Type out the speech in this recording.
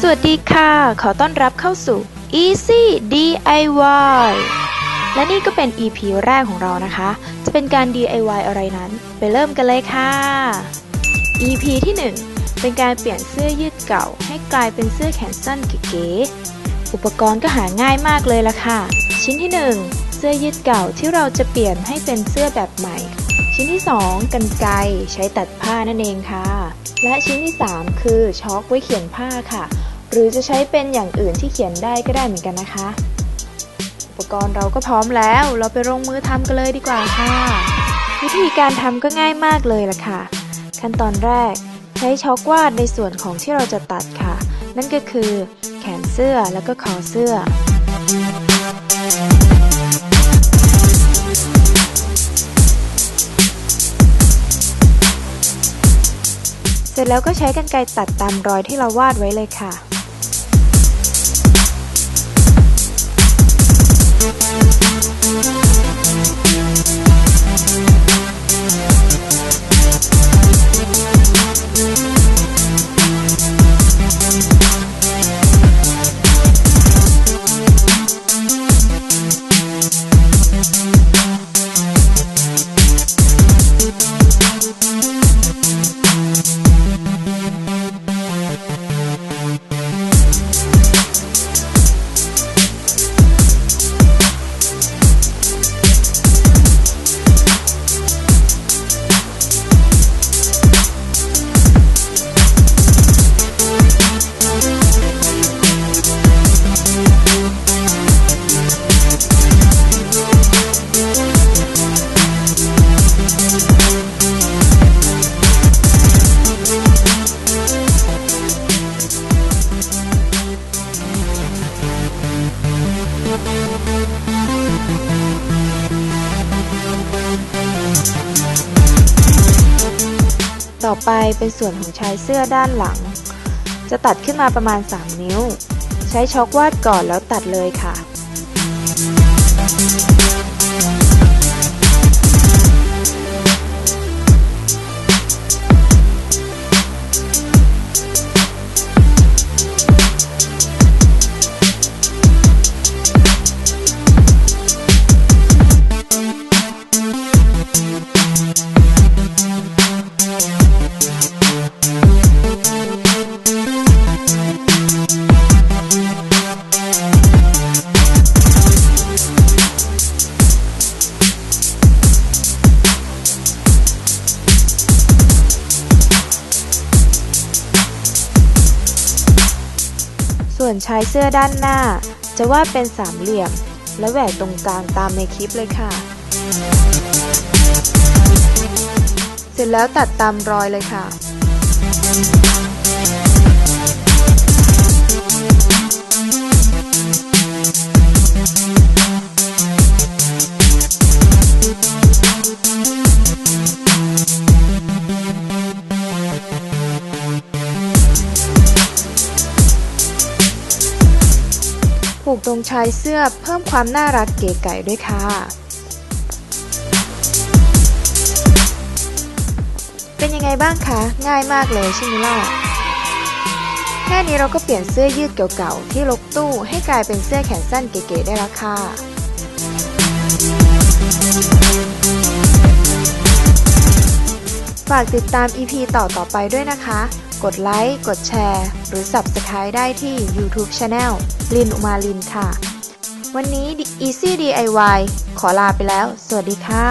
สวัสดีค่ะ ขอต้อนรับเข้าสู่ Easy DIY และนี่ก็เป็น EP แรกของเรานะคะ จะเป็นการ DIY อะไรนั้น ไปเริ่มกันเลยค่ะ EP ที่ 1 เป็นการเปลี่ยนเสื้อยืดเก่า ให้กลายเป็นเสื้อแขนสั้นเก๋ๆ อุปกรณ์ก็หาง่ายมากเลยละค่ะ ชิ้นที่ 1 เสื้อยืดเก่าที่เราจะเปลี่ยนให้เป็นเสื้อแบบใหม่ ชิ้นที่ 2 กันไกใช้ตัดผ้านั่นเองค่ะ และชิ้นที่ 3 คือช็อคไว้เขียนผ้าค่ะ หรือจะใช้เป็นอย่างอื่นที่เขียนได้ก็ได้เหมือนกันนะคะ อุปกรณ์เราก็พร้อมแล้ว เราไปลงมือทำกันเลยดีกว่าค่ะ วิธีการทำก็ง่ายมากเลยล่ะค่ะ ขั้นตอนแรก ใช้ช็อกวาดในส่วนของที่เราจะตัดค่ะ นั่นก็คือ แขนเสื้อแล้วก็คอเสื้อ เสร็จแล้วก็ใช้กรรไกรตัดตามรอยที่เราวาดไว้เลยค่ะ อไปเป็นส่วนของชายเสื้อด้านหลัง จะตัดขึ้นมาประมาณ 3 นิ้ว ใช้ช็อกวาดก่อนแล้วตัดเลยค่ะ ส่วนชายเสื้อด้านหน้า จะวาดเป็นสามเหลี่ยม และแหวกตรงกลางตามในคลิปเลยค่ะ เสร็จแล้วตัดตามรอยเลยค่ะ ผูกตรงชายเสื้อเพิ่มความน่ารักเก๋ไก๋ด้วยค่ะ เป็นยังไงบ้างคะ ง่ายมากเลยใช่ไหมล่ะ แค่นี้เราก็เปลี่ยนเสื้อยืดเก่าๆที่ลกตู้ให้กลายเป็นเสื้อแขนสั้นเก๋ๆได้แล้วค่ะ ฝากติดตาม EP ต่อต่อไปด้วยนะคะ กดไลค์ กดแชร์ หรือ Subscribe ได้ที่ YouTube Channel ลินอุมาลินค่ะ วันนี้ Easy DIY ขอลาไปแล้ว สวัสดีค่ะ